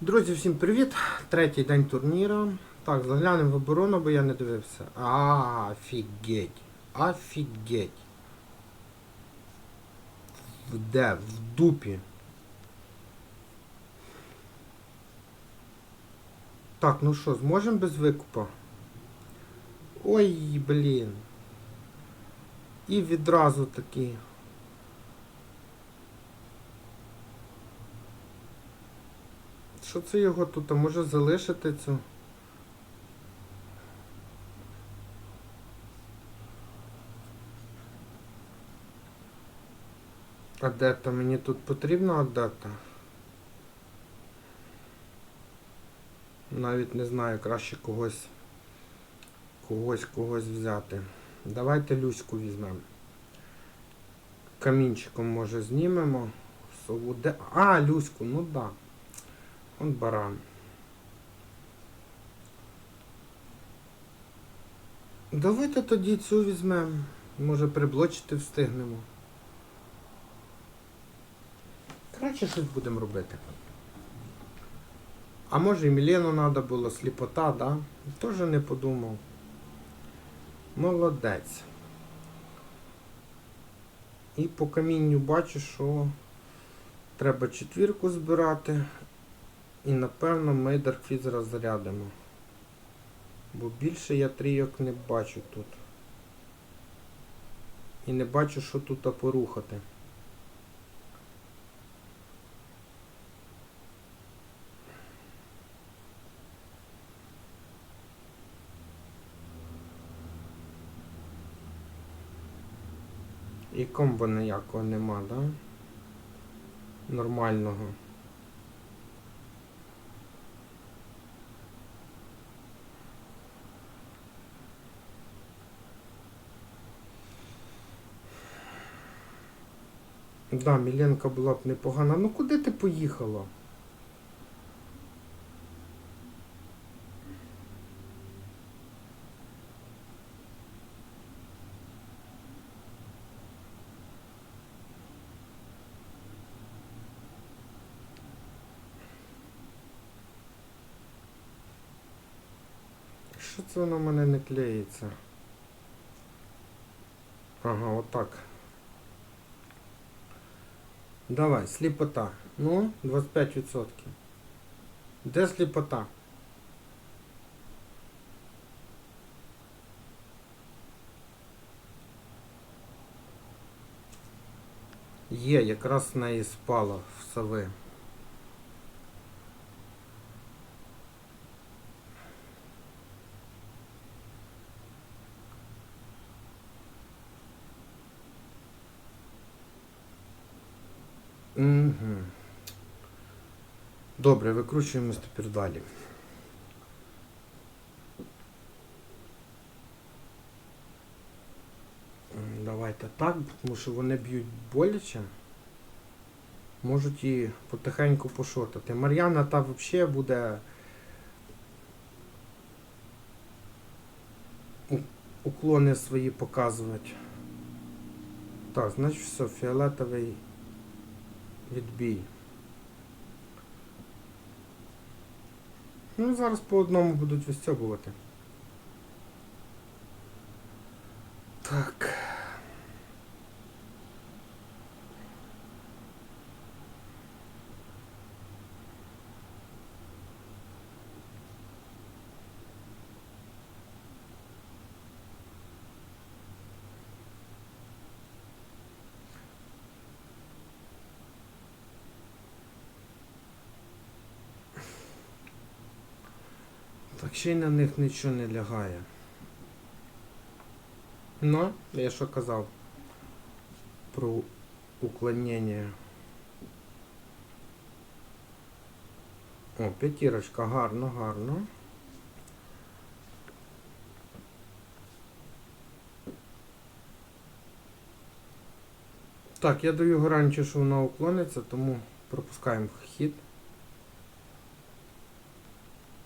Друзі, всім привіт! Третій день турніру. Так, заглянемо в оборону, бо я не дивився. А, офігеть. Офігеть. Де? В дупі. Так, ну що, зможемо без викупа? Ой, блін. І відразу такі. Що це його тут? А може залишити цю? Адета, мені тут потрібна адета? Навіть не знаю, краще когось когось когось взяти. Давайте Люську візьмемо. Камінчиком може знімемо. Сову де. А, Люську, ну да. Он баран. Давайте тоді цю візьмемо. Може приблочити встигнемо. Краще щось будемо робити. А може і Мілену треба було, сліпота, да? Теж не подумав. Молодець. І по камінню бачу, що треба четвірку збирати. І напевно ми Даркфізера зарядимо. Бо більше я трійок не бачу тут. І не бачу, що тут порухати. І комбо ніякого нема, да? Нормального. Да, Міленка була б непогана. Ну куди ти поїхала? Що це воно в мене не клеїться? Ага, отак. Давай, сліпота. Ну, 25%. Де сліпота? Є, якраз в неї спала в сови. Угу. Добре, викручуємось тепер далі. Давайте так, тому що вони б'ють боляче. Можуть і потихеньку пошотати. Мар'яна та взагалі буде уклони свої показувати. Так, значить все, фіолетовий відбій. Ну, зараз по одному будуть вистьобувати. Так. Так ще й на них нічого не лягає. Ну, я що казав про уклонення. О, п'ятірочка, гарно, гарно. Так, я даю гарантію, що вона уклониться, тому пропускаємо хід.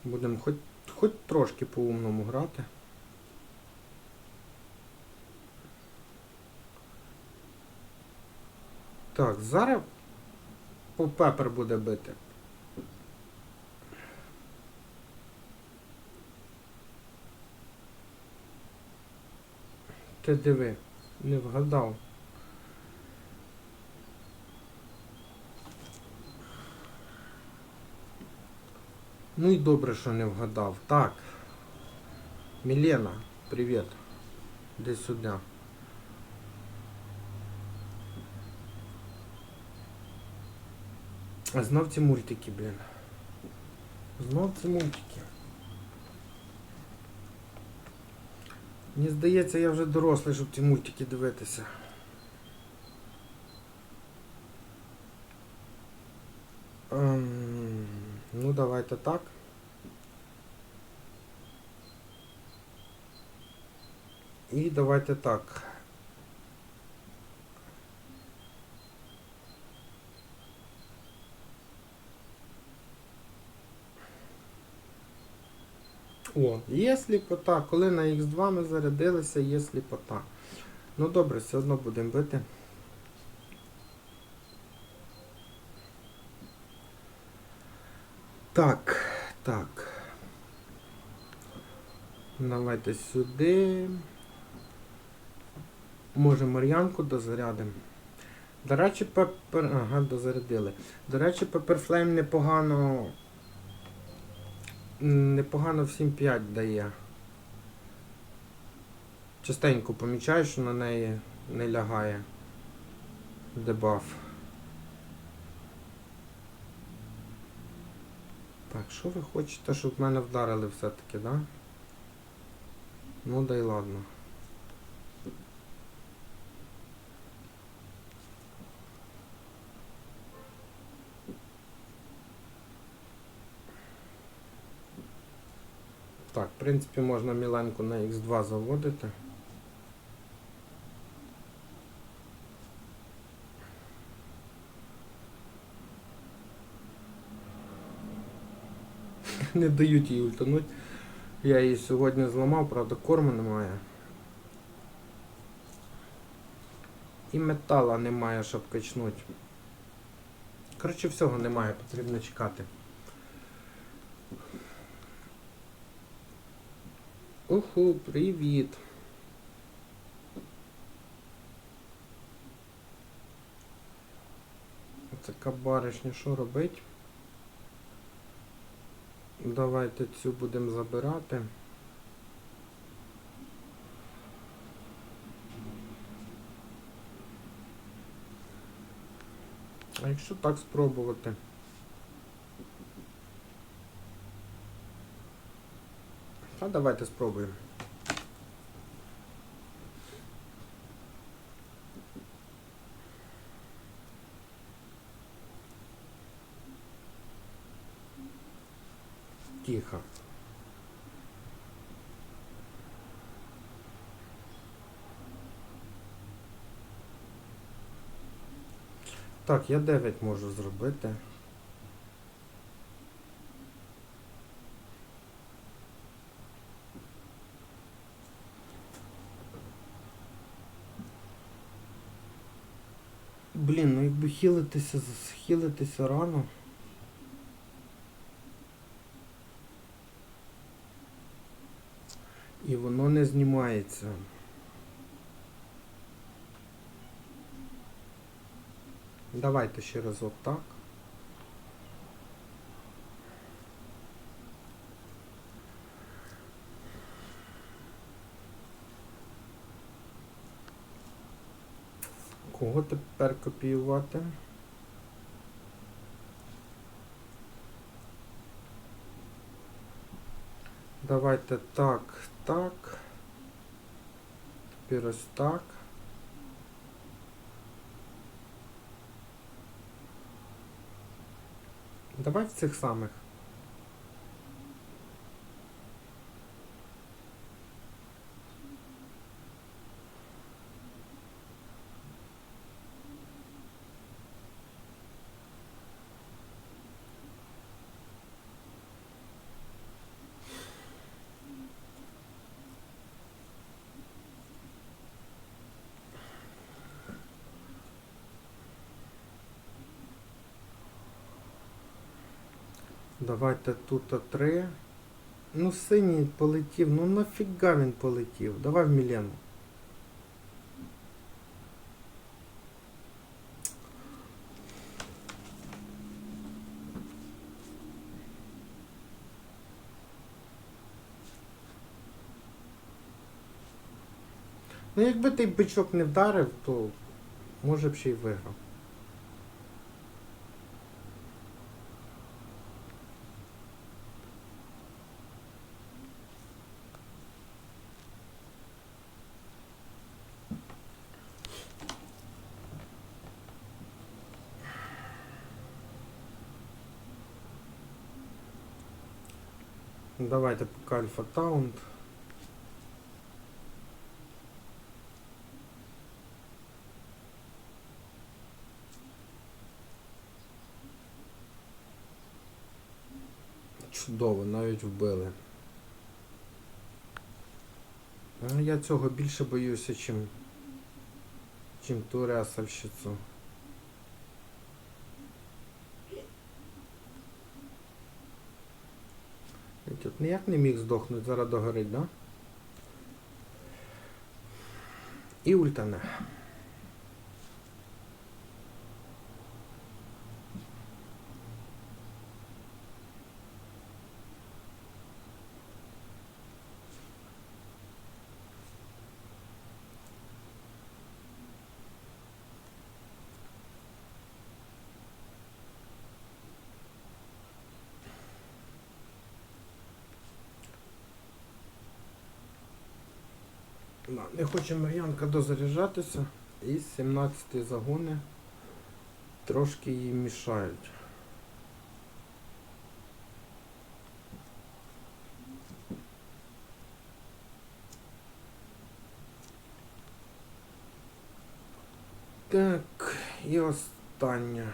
Будемо хоч, Хоч трошки по-умному грати. Так, зараз по пепер буде бити. Ти диви, не вгадав. Ну і добре, що не вгадав. Так. Мілена, привіт. Іди сюди. Знов ці мультики, блін. Знов ці мультики. Мені здається, я вже дорослий, щоб ці мультики дивитися. Ну, так. І давайте так. О, є сліпота. Коли на Х2 ми зарядилися, є сліпота. Ну добре, все одно будемо бити. Так, так. Давайте сюди. Може Мар'янку дозарядимо. До речі, пепер... Ага, дозарядили. До речі, Pepperflame непогано. Непогано всім 5 дає. Частенько помічаю, що на неї не лягає дебаф. Так, що ви хочете, щоб мене вдарили все-таки, да? Ну да й ладно. Так, в принципі, можна Міленку на Х2 заводити. Не дають їй ультануть. Я її сьогодні зламав, правда, корму немає. І метала немає, щоб качнути. Коротше, всього немає, потрібно чекати. Уху, привіт. Така баришня, що робить? Давайте цю будемо забирати. А якщо так спробувати? А давайте спробуємо. Тихо. Так, я 9 можу зробити. Блін, ну якби хілитися, хілитися рано. І воно не знімається. Давайте ще разок так. Кого тепер копіювати? Давайте так, так. Тепер ось так. Давай в цих самих. Давайте тут три. Ну, синій полетів. Ну нафіга він полетів. Давай в Мілену. Ну якби ти бичок не вдарив, то може б ще й виграв. Давайте поки Альфа Таунт. Чудово, навіть вбили. Ну, Я цього більше боюся, чим, чим ту рясальщицю. Я тут ніяк не міг здохнути, зараз догорить, да? І ультане. Не хоче Мар'янка дозаряджатися і 17 загони трошки їй мішають. Так, і останнє.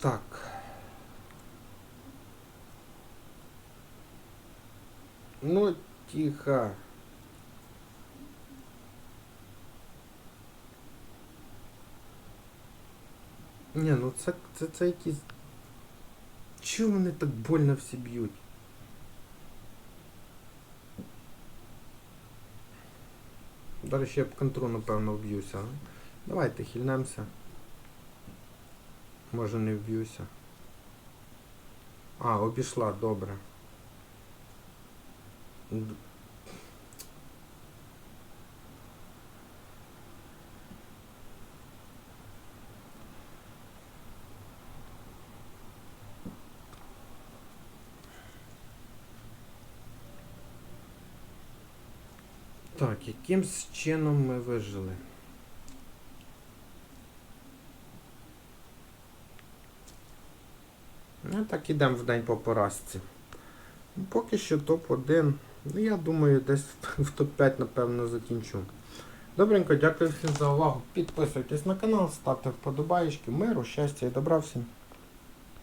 Так. Ну, тихо. Ні, ну це, це, це якісь. Чому вони так больно всі б'ють? Далі ще я б контру, напевно, вб'юся. Давайте хильнемося. Може не вб'юся. А, обійшла, добре. Так, якимсь чином ми вижили. Ну, так ідемо в день по поразці. Ну, Поки що топ-1. Ну, я думаю, десь в топ-5, напевно, закінчу. Добренько, дякую всім за увагу. Підписуйтесь на канал, ставте вподобайки. миру, щастя і добра всім.